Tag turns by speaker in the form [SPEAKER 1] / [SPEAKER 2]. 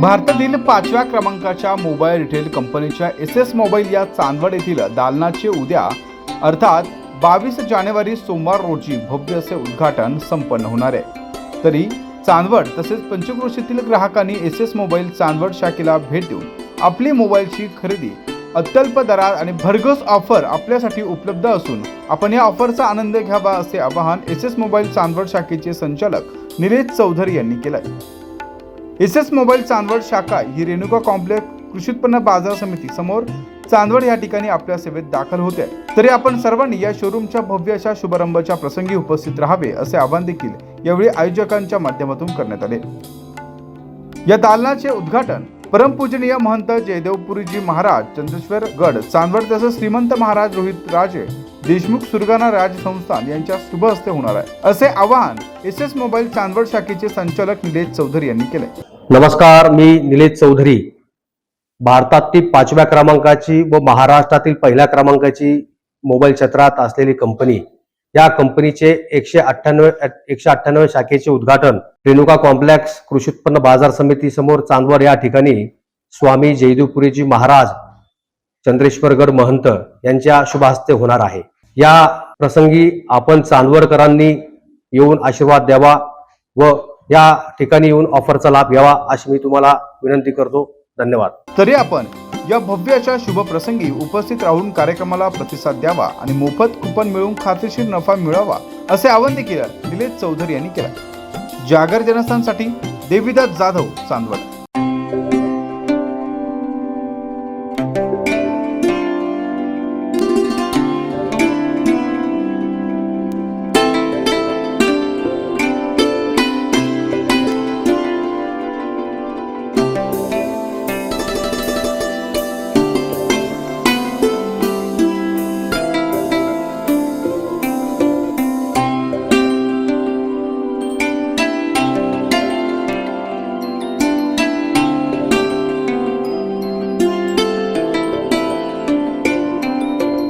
[SPEAKER 1] भारतातील पाचव्या क्रमांकाच्या मोबाईल रिटेल कंपनीच्या एस एस मोबाईल या चांदवड येथील दालनाचे उद्या अर्थात बावीस जानेवारी सोमवार रोजी भव्य असे उद्घाटन संपन्न होणार आहे. तरी चांदवड तसेच पंचक्रोशीतील ग्राहकांनी एस एस मोबाईल चांदवड शाखेला भेट देऊन आपली मोबाईलची खरेदी अत्यल्प दरात आणि भरघोस ऑफर आपल्यासाठी उपलब्ध असून आपण या ऑफरचा आनंद घ्यावा असे आवाहन एस एस मोबाईल चांदवड शाखेचे संचालक निलेश चौधरी यांनी केलं आहे एस एस मोबाईल चांदवड शाखा ही रेणुका कॉम्प्लेक्स कृषी उत्पन्न बाजार समिती समोर चांदवड या ठिकाणी आपल्या सेवेत दाखल होते. तरी आपण सर्वांनी या शोरूमच्या भव्य अशा शुभारंभाच्या प्रसंगी उपस्थित राहावे असे आवाहन देखील यावेळी आयोजकांच्या माध्यमातून करण्यात आले. या दालनाचे उद्घाटन परमपूजनीय महंत जयदेवपुरीजी महाराज चंद्रेश्वर गड चांदवड तसंच श्रीमंत महाराज रोहित राजे देशमुख सुरगाणा राज संस्थान यांच्या शुभ हस्ते होणार आहे. असे आवाहन एस एस मोबाईल चांदवड शाखेचे संचालक निलेश चौधरी यांनी केले.
[SPEAKER 2] नमस्कार मी निलेश चौधरी. भारतातील पाचव्या क्रमांकाची व महाराष्ट्रातील पहिल्या क्रमांकाची मोबाईल क्षेत्रात असलेली कंपनी. या कंपनीचे एकशे अठ्ठ्याण्णव एकशे अठ्ठ्याण्णव शाखेचे उद्घाटन रेणुका कॉम्प्लेक्स कृषी उत्पन्न बाजार समिती समोर चांदवड या ठिकाणी स्वामी जयदेवपुरीजी महाराज चंद्रेश्वरगड महंत यांच्या शुभहस्ते होणार आहे. या प्रसंगी आपण चांदवडकरांनी येऊन आशीर्वाद द्यावा व या ठिकाणी येऊन ऑफरचा लाभ घ्यावा अशी मी तुम्हाला विनंती करतो. धन्यवाद.
[SPEAKER 1] तरी आपण या भव्य अशा शुभप्रसंगी उपस्थित राहून कार्यक्रमाला प्रतिसाद द्यावा आणि मोफत कुपन मिळवून खात्रीशीर नफा मिळावा असे आवाहन देखील निलेश चौधरी यांनी केलं. जागर जनस्थानसाठी देवीदास जाधव चांदवड.